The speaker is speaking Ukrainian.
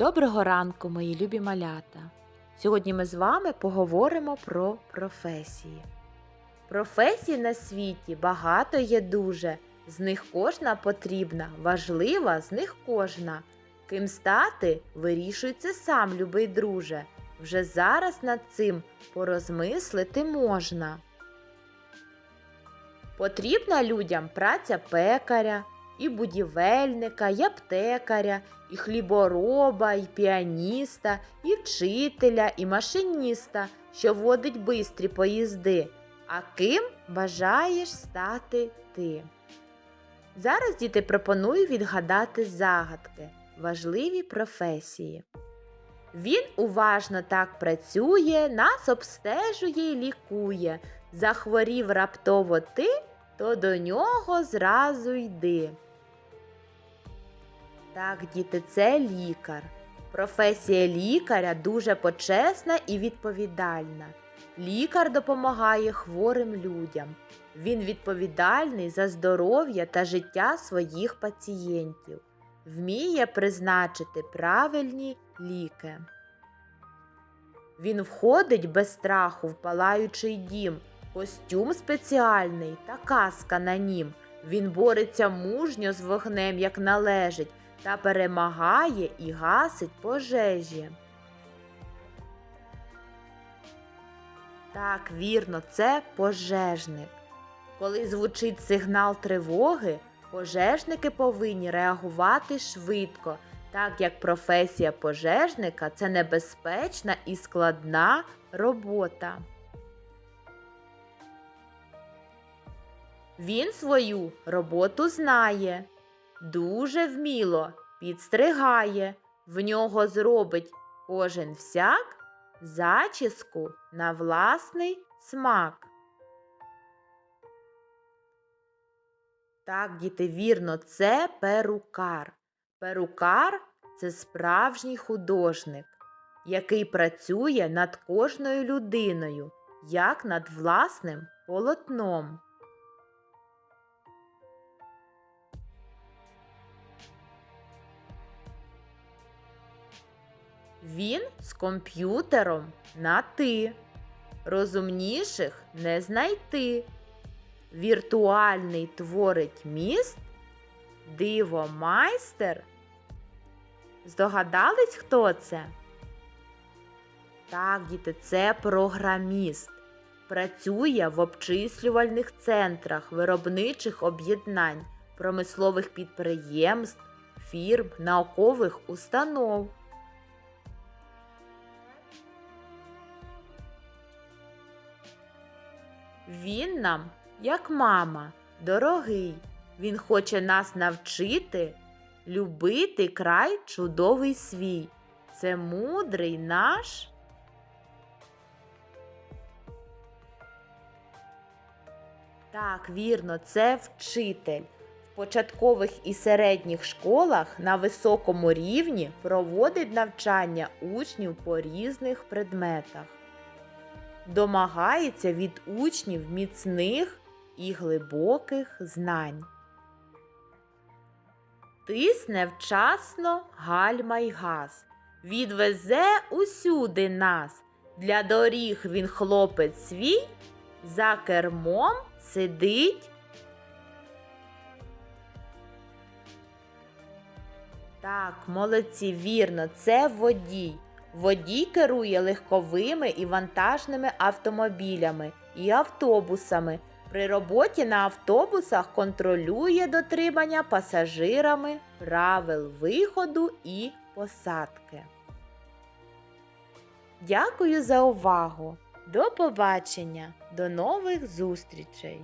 Доброго ранку, мої любі малята! Сьогодні ми з вами поговоримо про професії. Професій на світі багато є дуже, з них кожна потрібна, важлива з них кожна. Ким стати, вирішуй це сам, любий друже. Вже зараз над цим порозмислити можна. Потрібна людям праця пекаря, і будівельника, і аптекаря, і хлібороба, і піаніста, і вчителя, і машиніста, що водить бистрі поїзди. А ким бажаєш стати ти? Зараз діти пропоную відгадати загадки, важливі професії. Він уважно так працює, нас обстежує і лікує. Захворів раптово ти, то до нього зразу йди. Так, діти, це лікар. Професія лікаря дуже почесна і відповідальна. Лікар допомагає хворим людям. Він відповідальний за здоров'я та життя своїх пацієнтів, вміє призначити правильні ліки. Він входить без страху в палаючий дім, костюм спеціальний та каска на нім. Він бореться мужньо з вогнем, як належить, та перемагає і гасить пожежі. Так, вірно, це пожежник. Коли звучить сигнал тривоги, пожежники повинні реагувати швидко, так як професія пожежника це небезпечна і складна робота. Він свою роботу знає, дуже вміло підстригає, в нього зробить кожен всяк зачіску на власний смак. Так, діти, вірно, це перукар. Перукар це справжній художник, який працює над кожною людиною, як над власним полотном. Він з комп'ютером на ти. Розумніших не знайти. Віртуальний творить міст, дивомайстер. Здогадались, хто це? Так, діти, це програміст. Працює в обчислювальних центрах виробничих об'єднань, промислових підприємств, фірм, наукових установ. Він нам, як мама, дорогий. Він хоче нас навчити любити край чудовий свій. Це мудрий наш. Так, вірно, це вчитель. В початкових і середніх школах на високому рівні проводить навчання учнів по різних предметах домагається від учнів міцних і глибоких знань. Тисне вчасно гальма відвезе усюди нас. Для доріг він хлопець свій, за кермом сидить. Так, молодці, вірно, це водій. Водій керує легковими і вантажними автомобілями і автобусами. При роботі на автобусах контролює дотримання пасажирами правил виходу і посадки. Дякую за увагу! До побачення! До нових зустрічей!